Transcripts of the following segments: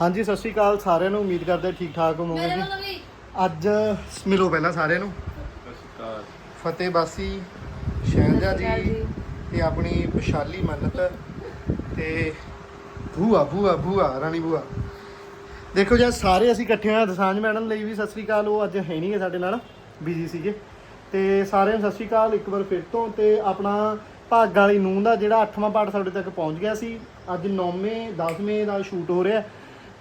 ਹਾਂਜੀ ਸਤਿ ਸ਼੍ਰੀ ਅਕਾਲ ਸਾਰਿਆਂ ਨੂੰ। ਉਮੀਦ ਕਰਦੇ ਠੀਕ ਠਾਕ ਹੋਵੋਗੇ ਮੇਰੇ ਜੀ। ਵੀ। ਅੱਜ ਮਿਲੋ ਪਹਿਲਾਂ ਸਾਰਿਆਂ ਨੂੰ। ਫਤਿਹ ਬਾਸੀ ਸ਼ੈਲਜਾ ਜੀ ਤੇ ਆਪਣੀ ਵਿਸ਼ਾਲੀ ਮੰਨਤ ਤੇ ਭੂਆ ਭੂਆ ਭੂਆ ਰਾਣੀ ਭੂਆ। ਦੇਖੋ ਜੀ ਅੱਜ ਸਾਰੇ ਅਸੀਂ ਇਕੱਠੇ ਹੋਏ ਹਾਂ ਦਸਾਂਝ ਮੈਡਮ ਲਈ ਵੀ ਸਤਿ ਸ਼੍ਰੀ ਅਕਾਲ। ਉਹ ਅੱਜ ਹੈ ਨਹੀਂ ਗੇ ਸਾਡੇ ਨਾਲ ਬਿਜ਼ੀ ਸੀਗੇ। ਤੇ ਸਾਰਿਆਂ ਨੂੰ ਸਤਿ ਸ਼੍ਰੀ ਅਕਾਲ ਇੱਕ ਵਾਰ ਫਿਰ ਤੋਂ। ਤੇ ਆਪਣਾ ਭਾਗਾਂ ਵਾਲੀ ਨੂੰਹ ਦਾ ਜਿਹੜਾ 8ਵਾਂ ਪਾਰਟ ਸਾਡੇ ਤੱਕ ਪਹੁੰਚ ਗਿਆ ਸੀ। ਅੱਜ 9ਵੇਂ 10ਵੇਂ ਦਾ ਸ਼ੂਟ ਹੋ ਰਿਹਾ।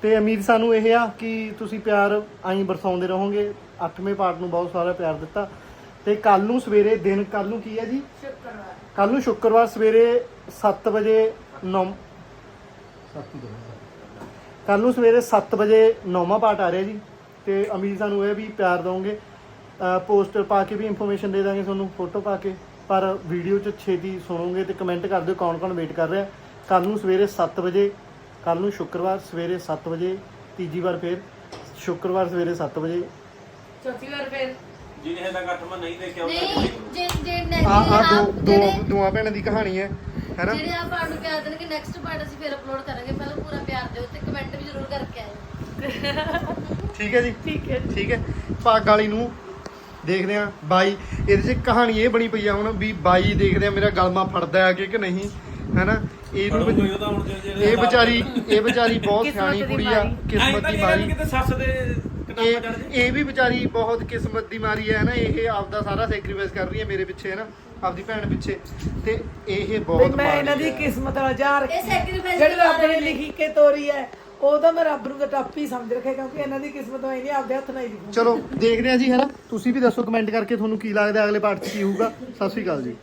ਤੇ ਉਮੀਦ ਸਾਨੂੰ ਇਹ ਆ ਕਿ ਤੁਸੀਂ ਪਿਆਰ ਆਈ ਬਰਸਾਉਂਦੇ ਰਹੋਗੇ। 8ਵੇਂ ਪਾਰਟ ਨੂੰ ਬਹੁਤ ਸਾਰਾ ਪਿਆਰ ਦਿੱਤਾ। ਤੇ ਕੱਲ ਨੂੰ ਸਵੇਰੇ ਦਿਨ ਕੱਲ ਨੂੰ ਕੀ ਹੈ ਜੀ? ਸ਼ੁਕਰਵਾਰ। ਕੱਲ ਨੂੰ ਸ਼ੁੱਕਰਵਾਰ ਸਵੇਰੇ 7 ਵਜੇ 9 ਕੱਲ ਨੂੰ ਸਵੇਰੇ 7 ਵਜੇ ਨੌਵਾਂ ਪਾਰਟ ਆ ਰਿਹਾ ਜੀ। ਤੇ ਉਮੀਦ ਸਾਨੂੰ ਇਹ ਵੀ ਪਿਆਰ ਦਵੋਗੇ ਪੋਸਟਰ ਪਾ ਕੇ ਵੀ ਇਨਫੋਰਮੇਸ਼ਨ ਦੇ ਦਾਂਗੇ ਤੁਹਾਨੂੰ ਫੋਟੋ ਪਾ ਕੇ। ਪਰ ਵੀਡੀਓ ਚ ਛੇਤੀ ਸੁਣੋਗੇ ਤੇ ਕਮੈਂਟ ਕਰ ਦਿਓ ਕੌਣ ਕੌਣ ਵੇਟ ਕਰ ਰਿਹਾ। ਕੱਲ ਨੂੰ ਸਵੇਰੇ 7 ਵਜੇ ਕੱਲ ਨੂੰ ਸ਼ੁੱਕਰਵਾਰ ਸਵੇਰੇ 7 ਵਜੇ ਤੀਜੀ ਵਾਰ ਫੇਰ ਸ਼ੁੱਕਰਵਾਰ ਸਵੇਰੇ 7 ਵਜੇ। ਚੌਥੀ ਵਾਰ ਫਿਰ? ਜਿਹਨੇ ਹਜੇ ਤੱਕ ਅੱਠਵਾਂ ਨਹੀਂ ਦੇਖਿਆ। ਉਹ ਨਹੀਂ ਜੇ ਜੇ ਆ ਆ ਦੋ ਆਪ ਦੋ ਜਿਹੜੇ ਦੋਆਂ ਭੈਣਾਂ ਦੀ ਕਹਾਣੀ ਹੈ ਹੈਨਾ ਜਿਹੜੇ ਆ ਪਾਰਟ ਨੂੰ ਪਿਆਰ ਦੇਣਗੇ ਨੈਕਸਟ ਪਾਰਟ ਅਸੀਂ ਫਿਰ ਅਪਲੋਡ ਕਰਾਂਗੇ। ਪਹਿਲਾਂ ਪੂਰਾ ਪਿਆਰ ਦਿਓ ਤੇ ਕਮੈਂਟ ਵੀ ਜ਼ਰੂਰ ਕਰਕੇ ਆਇਓ। ਠੀਕ ਹੈ ਜੀ? ਠੀਕ ਹੈ ਠੀਕ ਹੈ। ਪੱਗ ਵਾਲੀ ਨੂੰ ਦੇਖਦੇ ਆ ਬਾਈ। ਇਹਦੇ 'ਚ ਕਹਾਣੀ ਇਹ ਬਣੀ ਪਈ ਆ ਹੁਣ ਵੀ ਬਾਈ ਦੇਖਦੇ ਆ ਮੇਰਾ ਗਲਮਾ ਫੜਦਾ ਹੈ ਕਿ ਕਿ ਨਹੀਂ। ਹੈਨਾ? ਇਹਨੂੰ ਕੋਈ ਉਹਦਾ ਹੁਣ ਜੇ- ਜਿਹੜੇ ਇਹ ਵਿਚਾਰੀ ਇਹ ਵਿਚਾਰੀ ਬਹੁਤ ਕਿਸਮਤ ਸਿਆਣੀ ਦੀ ਕੁੜੀ ਆ ਮਾਰੀ। ਕਿਸਮਤ ਦੀ ਮਾਰੀ। ਨਹੀਂ ਕਿਤੇ ਸੱਸ ਦੇ ਕਿਤਾਬਾਂ ਇਹ ਚੜ ਜੇ ਇਹ ਵੀ ਵਿਚਾਰੀ ਬਹੁਤ ਕਿਸਮਤ ਦੀ ਮਾਰੀ ਹੈ ਨਾ ਇਹ ਆਪਦਾ ਸਾਰਾ ਸੈਕਰੀਫਾਈਸ ਕਰ ਰਹੀ ਹੈ ਮੇਰੇ ਪਿੱਛੇ ਹੈ ਨਾ ਆਪਦੀ ਭੈਣ ਪਿੱਛੇ। ਤੇ ਇਹ ਬਹੁਤ ਮੈਂ ਮਾੜੀ ਇਹਨਾਂ ਦੀ ਹੈ। ਕਿਸਮਤ ਇਹ sacrifice ਜਿਹੜੀ ਰੱਬ ਨੇ। ਲਿਖੀ ਕੇ ਤੋਰੀ ਹੈ ਉਹ ਤਾਂ ਮੈਂ ਰੱਬ ਨੂੰ ਤਾਂ ਟੱਪ ਹੀ ਸਮਝ ਰੱਖਿਆ ਕਿਉਂਕਿ ਇਹਨਾਂ ਦੀ ਕਿਸਮਤ ਹੋਈ ਨਹੀਂ ਆਪਦੇ ਹੱਥ ਨਾਲ ਹੀ ਲਿਖੀ। ਚਲੋ ਦੇਖਦੇ ਆ ਜੀ ਹੈਨਾ? ਤੁਸੀਂ ਵੀ ਦੱਸੋ ਕਮੈਂਟ ਕਰਕੇ ਤੁਹਾਨੂੰ ਕੀ ਲੱਗਦਾ ਅਗਲੇ ਪਾਰਟ 'ਚ ਕੀ ਹੋਊਗਾ? ਸਤਿ ਸ਼੍ਰੀ ਅਕਾਲ ਜੀ।